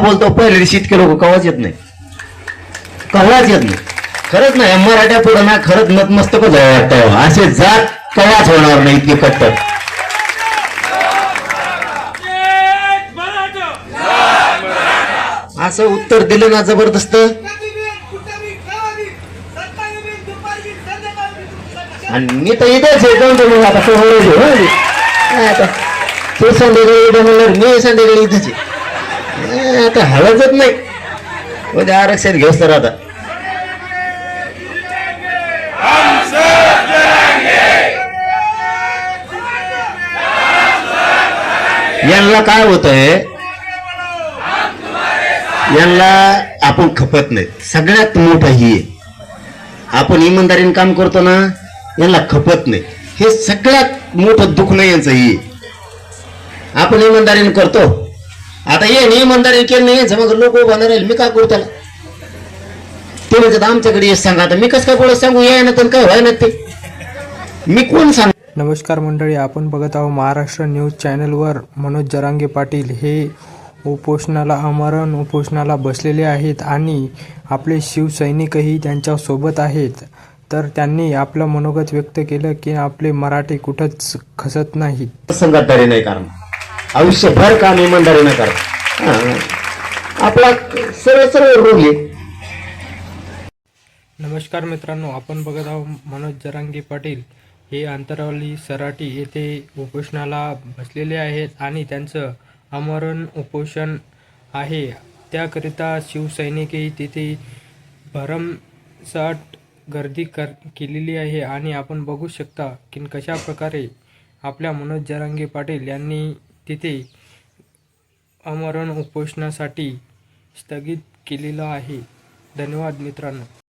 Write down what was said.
बोलतो पहिले इतके लोक कवाच येत नाही. कवाच येत नाही. खरंच नाही मराठ्या पुढं ना खरंच नतमस्तक जावं वाटतं असे जात कवाच होणार नाही इतके कट्टर असं उत्तर दिलं ना जबरदस्त. आणि मी तर इथेच आहे आता संध्याकाळी इथं म्हणलं मी संध्याकाळी इथेच आहे. आता हळदच नाही. उद्या आरक्षण घेऊस तर आता. यांना काय होतंय? यांना आपण खपत नाही. सगळ्यात मोठं ही आहे. आपण इमानदारीने काम करतो ना यांना खपत नाही. हे सगळ्यात मोठं दुःख नाही यांचं ही आपण इमानदारीने करतो. आता ये नाही इमानदारीने केलं नाही यायचं मग लोक उभा राहील. मी काय करू त्याला? ते म्हणतात आमच्याकडे ये सांगा. आता मी कसं काय बोलत सांगू? या ना तर काय व्हाय ना ते. मी कोण सांग नमस्कार मंडळी आपण बघत आहोत महाराष्ट्र न्यूज चॅनलवर. मनोज जरांगे पाटील हे उपोषणाला आमरण उपोषणाला बसलेले आहेत आणि आपले शिवसैनिकही त्यांच्यासोबत आहेत. तर त्यांनी आपलं मनोगत व्यक्त केलं की आपले मराठी कुठंच खसत नाहीत. संगतदारी नाही कारण. आयुष्यभर काम इमानदारीनं करा. आपला सरळ सरळ रोग. आहे नमस्कार मित्रांनो आपण बघत आहोत मनोज जरांगे पाटील. हे आंतरवली सराटी येथे उपोषणाला बसलेले आहेत आणि त्यांचं आमरण उपोषण आहे. त्याकरिता शिवसैनिकही तिथे भरमसाठ गर्दी कर केलेली आहे आणि आपण बघू शकता की कशा प्रकारे आपल्या मनोज जरांगे पाटील यांनी तिथे आमरण उपोषणासाठी स्थगित केलेलं आहे. धन्यवाद मित्रांनो.